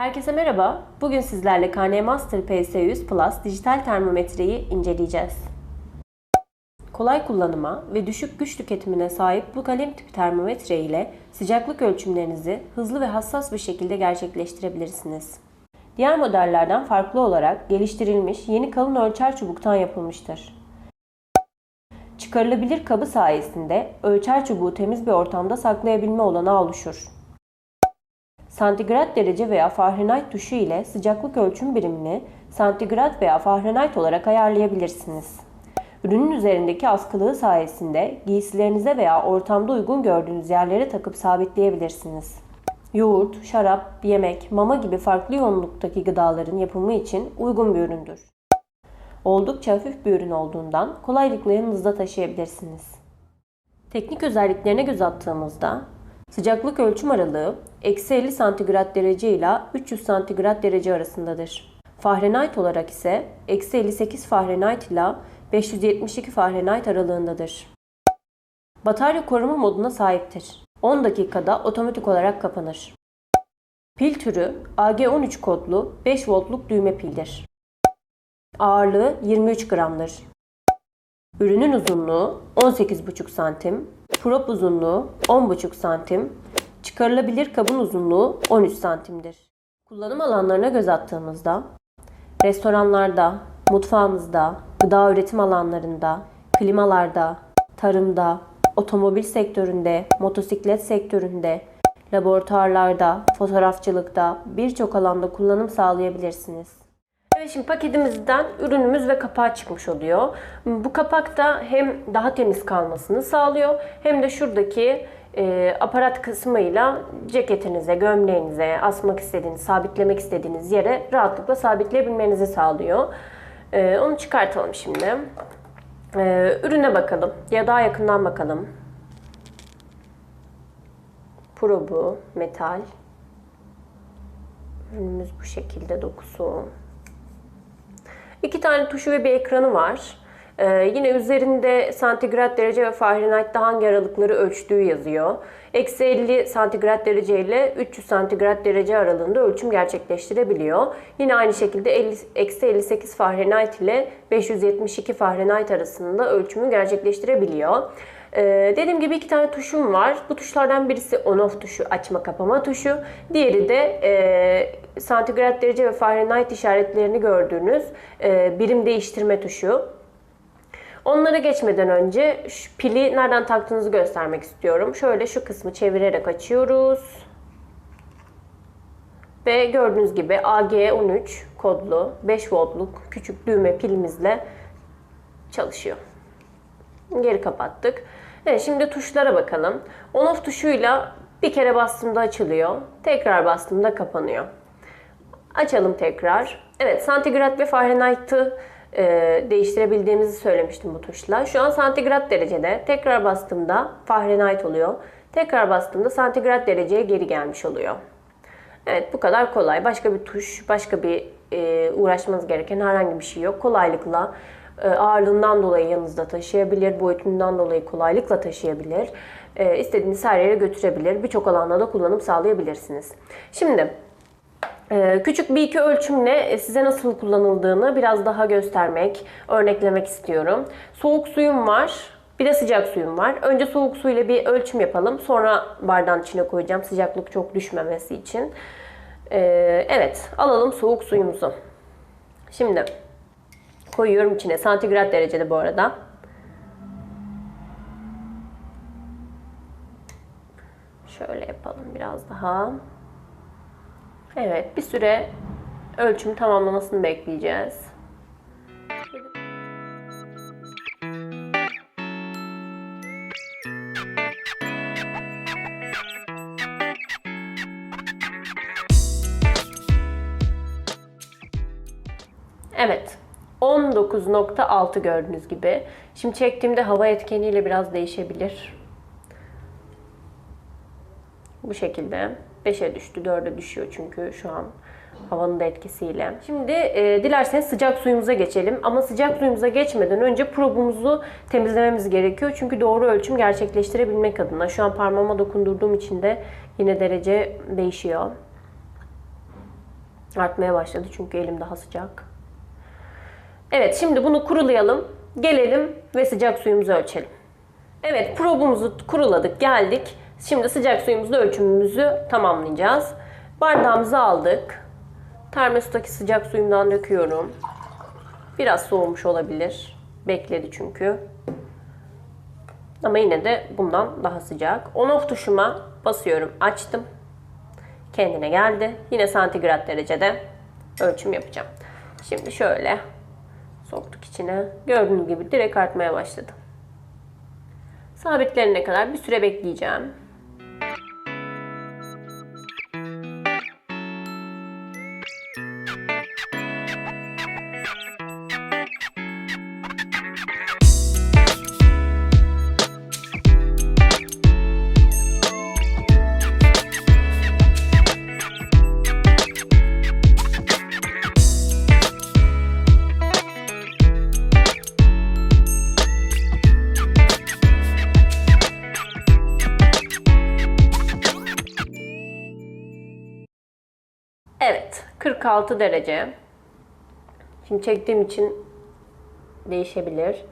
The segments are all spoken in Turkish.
Herkese merhaba. Bugün sizlerle KN Master PS100 Plus dijital termometreyi inceleyeceğiz. Kolay kullanıma ve düşük güç tüketimine sahip bu kalem tipi termometre ile sıcaklık ölçümlerinizi hızlı ve hassas bir şekilde gerçekleştirebilirsiniz. Diğer modellerden farklı olarak geliştirilmiş yeni kalın ölçer çubuktan yapılmıştır. Çıkarılabilir kabı sayesinde ölçer çubuğu temiz bir ortamda saklayabilme olanağı oluşur. Santigrat derece veya Fahrenheit tuşu ile sıcaklık ölçüm birimini santigrat veya Fahrenheit olarak ayarlayabilirsiniz. Ürünün üzerindeki askılığı sayesinde giysilerinize veya ortamda uygun gördüğünüz yerlere takıp sabitleyebilirsiniz. Yoğurt, şarap, yemek, mama gibi farklı yoğunluktaki gıdaların yapımı için uygun bir üründür. Oldukça hafif bir ürün olduğundan kolaylıkla yanınızda taşıyabilirsiniz. Teknik özelliklerine göz attığımızda sıcaklık ölçüm aralığı eksi 50 santigrat derece ile 300 santigrat derece arasındadır. Fahrenheit olarak ise eksi 58 Fahrenheit ile 572 Fahrenheit aralığındadır. Batarya koruma moduna sahiptir. 10 dakikada otomatik olarak kapanır. Pil türü AG13 kodlu 5 voltluk düğme pildir. Ağırlığı 23 gramdır. Ürünün uzunluğu 18,5 santim, prop uzunluğu 10,5 santim, çıkarılabilir kabın uzunluğu 13 santimdir. Kullanım alanlarına göz attığımızda restoranlarda, mutfağımızda, gıda üretim alanlarında, klimalarda, tarımda, otomobil sektöründe, motosiklet sektöründe, laboratuvarlarda, fotoğrafçılıkta birçok alanda kullanım sağlayabilirsiniz. Evet şimdi paketimizden ürünümüz ve kapağı çıkmış oluyor. Bu kapak da hem daha temiz kalmasını sağlıyor hem de şuradaki e, aparat kısmıyla ceketinize, gömleğinize, asmak istediğiniz, sabitlemek istediğiniz yere rahatlıkla sabitleyebilmenizi sağlıyor. E, onu çıkartalım şimdi. E, ürüne bakalım ya daha yakından bakalım. Probu, metal. Ürünümüz bu şekilde dokusu. İki tane tuşu ve bir ekranı var. Ee, yine üzerinde santigrat derece ve Fahrenheit'te hangi aralıkları ölçtüğü yazıyor. Eksi 50 santigrat derece ile 300 santigrat derece aralığında ölçüm gerçekleştirebiliyor. Yine aynı şekilde 50, eksi 58 Fahrenheit ile 572 Fahrenheit arasında ölçümü gerçekleştirebiliyor. Ee, dediğim gibi iki tane tuşum var. Bu tuşlardan birisi on off tuşu, açma kapama tuşu. Diğeri de e, santigrat derece ve Fahrenheit işaretlerini gördüğünüz e, birim değiştirme tuşu. Onlara geçmeden önce şu pili nereden taktığınızı göstermek istiyorum. Şöyle şu kısmı çevirerek açıyoruz. Ve gördüğünüz gibi AG13 kodlu 5 voltluk küçük düğme pilimizle çalışıyor. Geri kapattık. Evet şimdi tuşlara bakalım. On off tuşuyla bir kere bastığımda açılıyor. Tekrar bastığımda kapanıyor. Açalım tekrar. Evet santigrat ve Fahrenheit'ı e, değiştirebildiğimizi söylemiştim bu tuşla. Şu an santigrat derecede. Tekrar bastığımda Fahrenheit oluyor. Tekrar bastığımda santigrat dereceye geri gelmiş oluyor. Evet bu kadar kolay. Başka bir tuş, başka bir e, uğraşmanız gereken herhangi bir şey yok. Kolaylıkla ağırlığından dolayı yanınızda taşıyabilir, boyutundan dolayı kolaylıkla taşıyabilir. E, istediğiniz her yere götürebilir. Birçok alanda da kullanım sağlayabilirsiniz. Şimdi e, küçük bir iki ölçümle size nasıl kullanıldığını biraz daha göstermek, örneklemek istiyorum. Soğuk suyum var. Bir de sıcak suyum var. Önce soğuk suyla bir ölçüm yapalım. Sonra bardağın içine koyacağım sıcaklık çok düşmemesi için. Evet, alalım soğuk suyumuzu. Şimdi koyuyorum içine. Santigrat derecede bu arada. Şöyle yapalım biraz daha. Evet, bir süre ölçüm tamamlamasını bekleyeceğiz. Evet. 19.6 gördüğünüz gibi. Şimdi çektiğimde hava etkeniyle biraz değişebilir. Bu şekilde. 5'e düştü, 4'e düşüyor çünkü şu an havanın da etkisiyle. Şimdi e, dilerseniz sıcak suyumuza geçelim. Ama sıcak suyumuza geçmeden önce probumuzu temizlememiz gerekiyor. Çünkü doğru ölçüm gerçekleştirebilmek adına. Şu an parmağıma dokundurduğum için de yine derece değişiyor. Artmaya başladı çünkü elim daha sıcak. Evet şimdi bunu kurulayalım. Gelelim ve sıcak suyumuzu ölçelim. Evet probumuzu kuruladık geldik. Şimdi sıcak suyumuzla ölçümümüzü tamamlayacağız. Bardağımızı aldık. Termostaki sıcak suyumdan döküyorum. Biraz soğumuş olabilir. Bekledi çünkü. Ama yine de bundan daha sıcak. On off tuşuma basıyorum. Açtım. Kendine geldi. Yine santigrat derecede ölçüm yapacağım. Şimdi şöyle soktuk içine. Gördüğünüz gibi direkt artmaya başladı. Sabitlerine kadar bir süre bekleyeceğim. Evet, 46 derece. Şimdi çektiğim için değişebilir.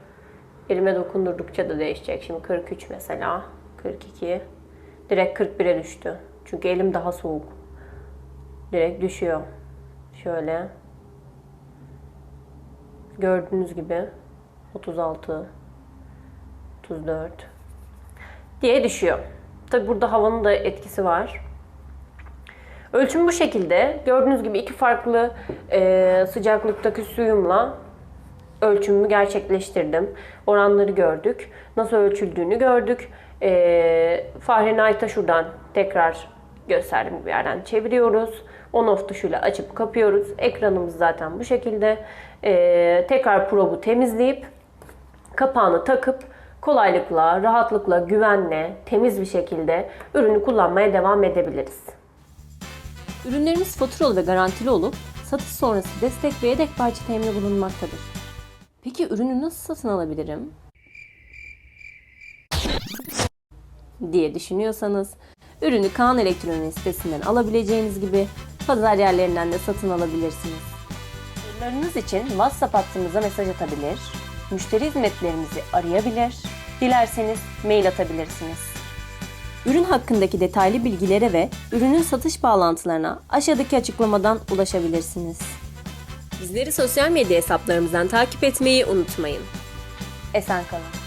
Elime dokundurdukça da değişecek. Şimdi 43 mesela, 42. Direkt 41'e düştü. Çünkü elim daha soğuk. Direkt düşüyor. Şöyle. Gördüğünüz gibi 36, 34 diye düşüyor. Tabi burada havanın da etkisi var. Ölçüm bu şekilde. Gördüğünüz gibi iki farklı e, sıcaklıktaki suyumla ölçümümü gerçekleştirdim. Oranları gördük. Nasıl ölçüldüğünü gördük. E, Fahrenheit'a şuradan tekrar gösterdiğim bir yerden çeviriyoruz. On off tuşuyla açıp kapıyoruz. Ekranımız zaten bu şekilde. E, tekrar probu temizleyip kapağını takıp kolaylıkla, rahatlıkla, güvenle, temiz bir şekilde ürünü kullanmaya devam edebiliriz. Ürünlerimiz faturalı ve garantili olup satış sonrası destek ve yedek parça temini bulunmaktadır. Peki ürünü nasıl satın alabilirim? diye düşünüyorsanız ürünü Kaan Elektronik sitesinden alabileceğiniz gibi pazar yerlerinden de satın alabilirsiniz. Sorularınız için WhatsApp hattımıza mesaj atabilir, müşteri hizmetlerimizi arayabilir, dilerseniz mail atabilirsiniz. Ürün hakkındaki detaylı bilgilere ve ürünün satış bağlantılarına aşağıdaki açıklamadan ulaşabilirsiniz. Bizleri sosyal medya hesaplarımızdan takip etmeyi unutmayın. Esen kalın.